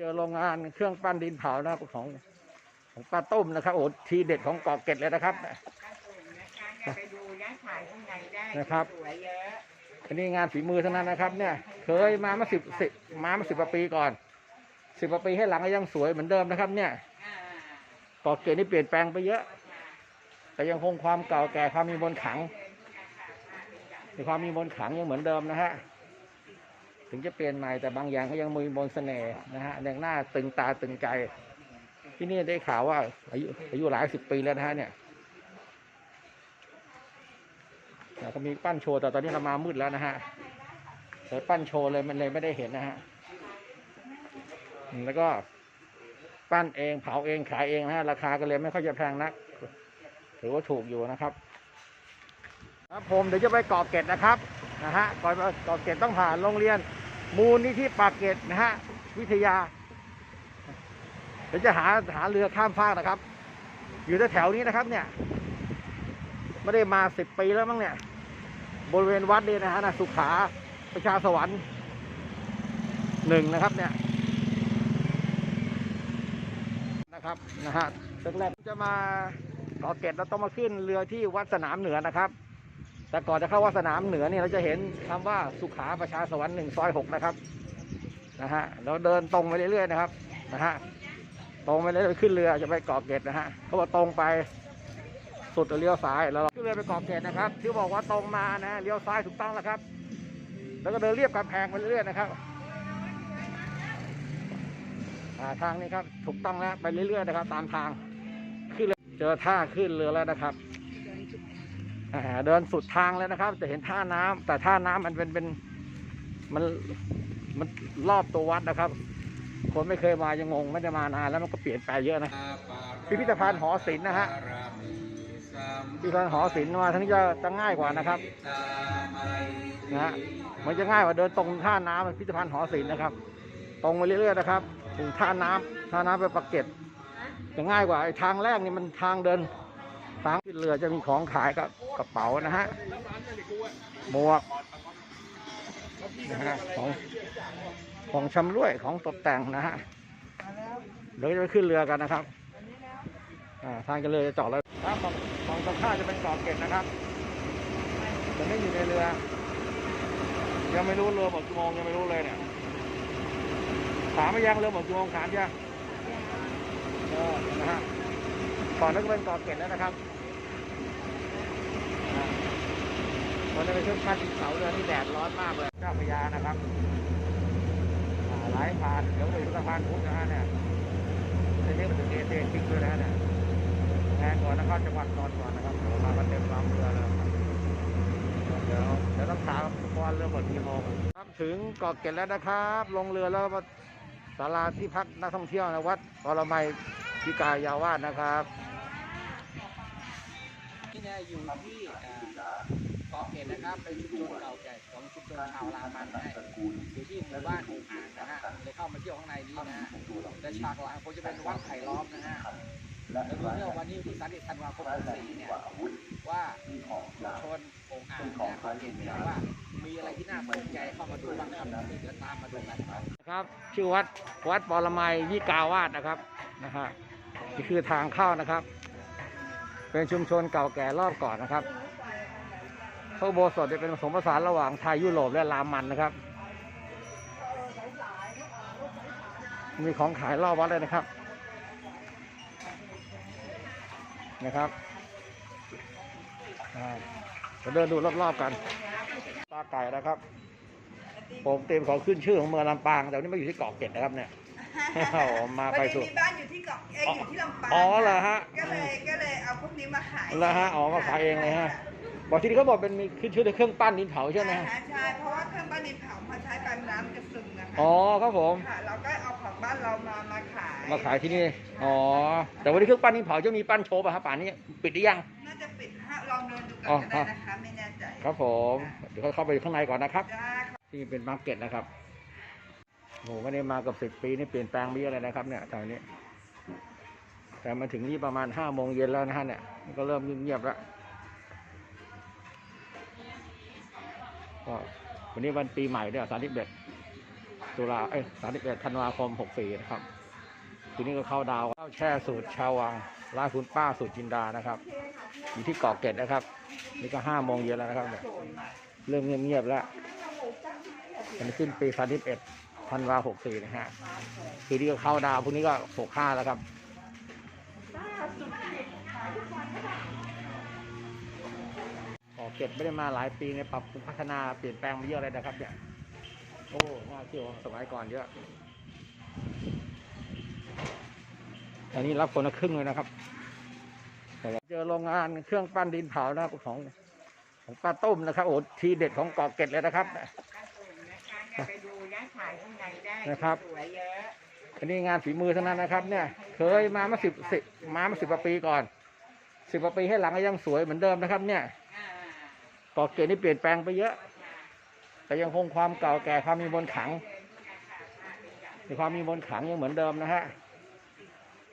เจอโรงงานเครื่องปั้นดินเผานะครับของของป้าต้มนะครับโอ้ทีเด็ดของเกาะเกร็ดเลยนะครับไปดูนะถ่ายข้างในได้นะครับ สวยเยอะอันนี้งานฝีมือทั้งนั้นนะครับ เนี่ย เคยมาเมื่อสิบสิบมาเมื่อสิบกว่าปีก่อนสิบกว่าปีให้หลังก็ยังสวยเหมือนเดิมนะครับ เนี่ยอ่าเกาะเกร็ดนี่เปลี่ยนแปลงไปเยอะ แต่ยังคงความเก่าแก่ความมีมนต์ขลังมีความมีมนต์ขลังยังเหมือนเดิมนะฮะ ถึงจะเปลี่ยนใหม่แต่บางอย่างก็ยังมีมนเสน่ห์นะฮะยังหน้าตึงตาตึงใจ ที่นี่ได้ข่าวว่าอายุอายุหลายสิบปีแล้วนะฮะเนี่ยแล้วก็มีปั้นโชว์แต่ตอนนี้เรามามืดแล้วนะฮะเลยปั้นโชว์เลยมันเลยไม่ได้เห็นนะฮะแล้วก็ปั้นเองเผาเองขายเองนะฮะราคาก็เลยไม่ค่อยจะแพงนักถือว่าถูกอยู่นะครับครับผมเดี๋ยวจะไปเกาะเกร็ดนะครับนะฮะก่อนเกาะเกร็ดต้องผ่านโรงเรียน มูลนิธิปากเกร็ดนะฮะ วิทยา เดี๋ยวจะหาหาเรือข้ามฟากนะครับ อยู่แถวๆนี้นะครับ เนี่ย ไม่ได้มาสิบปีแล้วมั้งเนี่ย บริเวณวัดนี่นะฮะนะสุขาประชาสวรรค์หนึ่งนะครับ เนี่ย นะครับนะฮะแรกจะมาเกาะเกร็ดเราต้องมาขึ้นเรือที่วัดสนามเหนือนะครับ แต่ก่อนจะเข้าวัดสนามเหนือนี่เราจะเห็นคำว่าสุขาประชาสวรรค์หนึ่งซอยหกนะครับนะฮะเราเดินตรงไปเรื่อยๆนะครับนะฮะตรงไปเรื่อยๆขึ้นเรือจะไปเกาะเกร็ดนะฮะเขาบอกตรงไปสุดจะเลี้ยวซ้ายแล้วเราขึ้นเรือไปเกาะเกร็ดนะครับ ที่บอกว่าตรงมานะเลี้ยวซ้ายถูกต้องแล้วครับ แล้วก็เดินเรียบกำแพงไปเรื่อยๆนะครับาทางนี้ครับถูกต้องแล้วไปเรื่อยๆนะครับ ตามทางขึ้นเลยเจอท่าขึ้นเรือแล้วนะครับ เดินสุดทางแล้วนะครับ จะเห็นท่าน้ำแต่ท่าน้ำมันเป็นเป็นมันมันรอบตัววัดนะครับ คนไม่เคยมายังงงไม่ได้มานานแล้วมันก็เปลี่ยนไปเยอะนะพิพิธภัณฑ์หอศิลป์นะฮะพิพิธภัณฑ์หอศิลป์มาทั้งนี้จะจะง่ายกว่านะครับนะฮะมันจะง่ายกว่าเดินตรงท่าน้ำพิพิธภัณฑ์หอศิลป์นะครับ ตรงไปเรื่อยๆนะครับ ถึงท่าน้ำท่าน้ำไปปักเกร็ดจะง่ายกว่าไอ้ทางแรกนี่มันทางเดิน ทางขึ้นเรือจะมีของขายกับกระเป๋านะฮะหมวกนะฮะของของชำร่วยของตกแต่งนะฮะเดี๋ยวจะไปขึ้นเรือกันนะครับอ่าทางจะเรือจะจอดแล้วครับของของตรงข้าจะเป็นกาะเกร็ดนะครับจะไม่อยู่ในเรือ ยังไม่รู้เรือหมดกี่โมงยังไม่รู้เลยเนี่ยถามไปยังเรือหมดกี่โมงถามยังเออนะฮะ ก่อนนัก็เป็นเกาะเกร็ดแล้วนะครับวันนี้ไปขึ้นขั้นดินเขาเรือนี่แดดร้อนมากเลยเจ้าพระยานะครับอ่าไหลผ่านเดี๋ยวไปถึงสะพานพุทธนะฮะเนี่ยทีนี้มาถึงเอเชียทิกด้วยนะฮะเนี่ยงานก่อนนะครับจังหวัดนอนก่อนนะครับมาเต็มลำเรือเลยเดี๋ยวเดี๋ยวต้องถามว่าเรือหมดกี่โมงครับถึงเกาะเกร็ดแล้วนะครับ ลงเรือแล้วมาศาลาที่พักนักท่องเที่ยวนะวัดปรมัยพิกายาวาสนะครับี่เนี่ยอยู่ที่เกาะเกร็ดนะครับ เป็นชุมชนเก่าแก่ของชุมชนชาวลามันนะฮะอยู่ที่หมู่บ้านองอ่างนะฮะเลยเข้ามาเที่ยวข้างในนี้นะฮะแต่ฉากหลังผมจะเป็นวัดไผ่ล้อมนะฮะแล้วเมื่อวันนี้ที่30ธันวาคม64เนี่ยว่าชุมชนองอ่างเนี่ยเกาะเกร็นว่ามีอะไรที่น่าสนใจเข้ามาดูบ้างครับเดี๋ยวตามมาดูกันครับนะครับชื่อวัดวัดปรมัยยิกาวาสนะครับนะฮะนี่คือทางเข้านะครับ เป็นชุมชนเก่าแก่รอบก่อนนะครับพระอุโบสถจะเป็นผสมผสานระหว่างไทยยุโรปและลามันนะครับ มีของขายรอบวัดเลยนะครับ นะครับอ่าจะเดินดูรอบๆกันปลาไก่นะครับผมเต็มของขึ้นชื่อของเมืองลำปาง แต่วันนี้มาอยู่ที่เกาะเกร็ดนะครับเนี่ยโอ้โหมาไปพอสุดีดมีบ้านอยู่ที่เกาะเอยอยู่ที่ลำปางอ๋อเหรอฮะก็เลยก็เลย เอาพวกนี้มาขายเหรอฮะอ๋อมาขายเองเลยฮะบอกที่นี่เขาบอกเป็นมีขึ้นชื่อในเครื่องปั้นดินเผาใช่ไหมใช่ฮะฮะใช่เพราะว่าเครื่องปั้นดินเผาพอใช้กันน้ำจะซึมนะคะอ๋อครับผมค่ะเราก็เอาของบ้านเรามามาขายมาขายที่นี่อ๋อแต่วันนี้เครื่องปั้นดินเผาจะมีปั้นโชว์ป่ะครับป่านนี้ปิดหรือยังน่าจะปิดฮะลองเดินดูก่อ๋ออนก็ได้นะคะไม่แน่ใจครับผมเดี๋ยวเขาเข้าไปข้างในก่อนนะครับได้ค่ะที่เป็นมาร์เก็ตนะครับโหไม่ได้มากับสิบปีนี่เปลี่ยนแปลงไปเยอะเลยนะครับเนี่ยแถวนี้ แต่มาถึงนี่ประมาณห้าโมงเย็นแล้วนะฮะเนี่ยมันก็เริ่มเงียบๆแล้วก็วันนี้วันปีใหม่ด้วยสามสิบเอ็ดตุลาเอ้ยสามสิบเอ็ดธันวาคมหกสี่นะครับ ทีนี้ก็เข้าดาวเข้าแช่สูตรชาววังร้านคุณป้าสูตรจินดานะครับอยู่ที่เกาะเกร็ดนะครับ นี่ก็ห้าโมงเย็นแล้วนะครับเนี่ยเริ่มเงียบๆแล้วอันนี้ขึ้นปีสามสิบเอ็ดธันวาหกสี่นะฮะทีนี้ก็เข้าดาวพรุ่งนี้ก็หกห้าแล้วครับ เกาะเกร็ดไม่ได้มาหลายปีเนี่ยปรับปรุงพัฒนาเปลี่ยนแปลงมาเยอะเลยนะครับเนี่ยโอ้น่าเที่ยวสมัยก่อนเยอะอันนี้รับคนละครึ่งเลยนะครับเจอโรงงานเครื่องปั้นดินเผานะครับของของป้าต้มนะครับโอ้ทีเด็ดของเกาะเกร็ดเลยนะครับนะคะเนี่ยไปดูย้ายถ่ายข้างในได้นะครับสวยเยอะอันนี้งานฝีมือทั้งนั้นนะครับ เนี่ย เคยมาเมื่อสิบสิบมาเมื่อสิบกว่าปีก่อนสิบกว่าปีให้หลังก็ยังสวยเหมือนเดิมนะครับ เนี่ย อ่าเกาะเกร็ดนี่เปลี่ยนแปลงไปเยอะ แต่ยังคงความเก่าแก่ความมีมนขังมีความมีมนขังยังเหมือนเดิมนะฮะ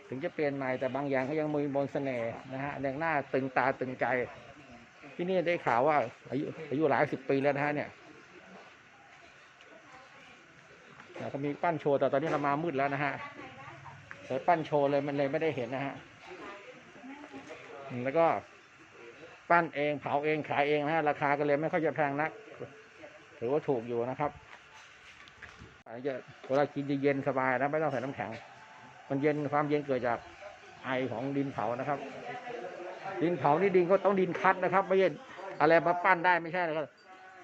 ถึงจะเปลี่ยนใหม่แต่บางอย่างก็ยังมีมนต์เสน่ห์นะฮะอย่างหน้าตึงตาตึงใจที่นี่ได้ข่าวว่าอายุอายุหลายสิบปีแล้วนะฮะเนี่ยแล้วก็มีปั้นโชว์แต่ตอนนี้เรามามืดแล้วนะฮะแต่ปั้นโชว์เลยมันเลยไม่ได้เห็นนะฮะแล้วก็ ปั้นเองเผาเองขายเองนะฮะราคาก็เลยไม่ค่อยจะแพงนักถือว่าถูกอยู่นะครับอาจจะเวลากินจะเย็นสบายนะไม่ต้องใส่น้ำแข็ง มันเย็นความเย็นเกิดจากไอของดินเผานะครับ ดินเผานี่ดินก็ต้องดินคัดนะครับ ไม่ใช่อะไรมาปั้นได้ไม่ใช่นะครับ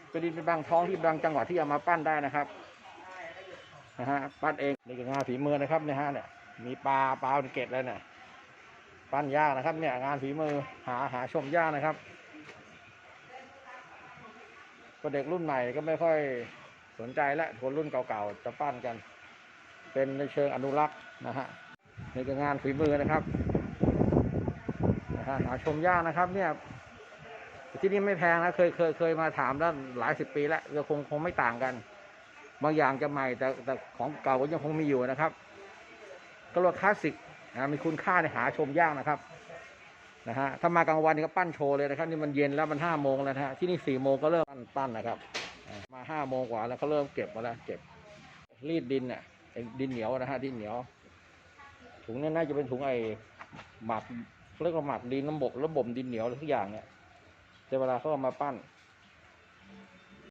เป็นดินเป็นบางท้องที่บางจังหวัดที่เอามาปั้นได้นะครับนะฮะปั้นเองนี่คืองานฝีมือนะครับนี่ยฮะเนี่ยมีปลาปลาเกล็ดเลยเนี่ย ปั้นยากนะครับ เนี่ยงานฝีมือหาหาชมยากนะครับก็เด็กรุ่นใหม่ก็ไม่ค่อยสนใจและคนรุ่นเก่าๆจะปั้นกัน เป็นในเชิงอนุรักษ์นะฮะนี่ก็งานฝีมือนะครับนะฮะหาชมยากนะครับ เนี่ยที่นี่ไม่แพงนะเคยเคยเคยมาถามแล้วหลายสิบปีแล้วก็คงคงไม่ต่างกัน บางอย่างจะใหม่แต่แต่ของเก่าก็ยังคงมีอยู่นะครับก็รียกว่าคลาสสิก นะมีคุณค่าในหาชมยากนะครับนะฮะถ้ามากลางวันนี่ก็ปั้นโชว์เลยนะครับนี่มันเย็นแล้วมันห้าโมงแล้วนะฮะที่นี่สี่โมงก็เริ่มปั้นปั้นนะครับ มาห้าโมงกว่าแล้วเขาเริ่มเก็บมาแล้วเก็บรีดดินเนี่ยไอ้ดินเหนียวนะฮะดินเหนียว ถุงนี่น่าจะเป็นถุงไอ้หมักเรียกว่าหมักดินน้ำบกแล้วบ่มดินเหนียวอะไรทุกอย่างเนี่ยแต่เวลาเขาเอามาปั้น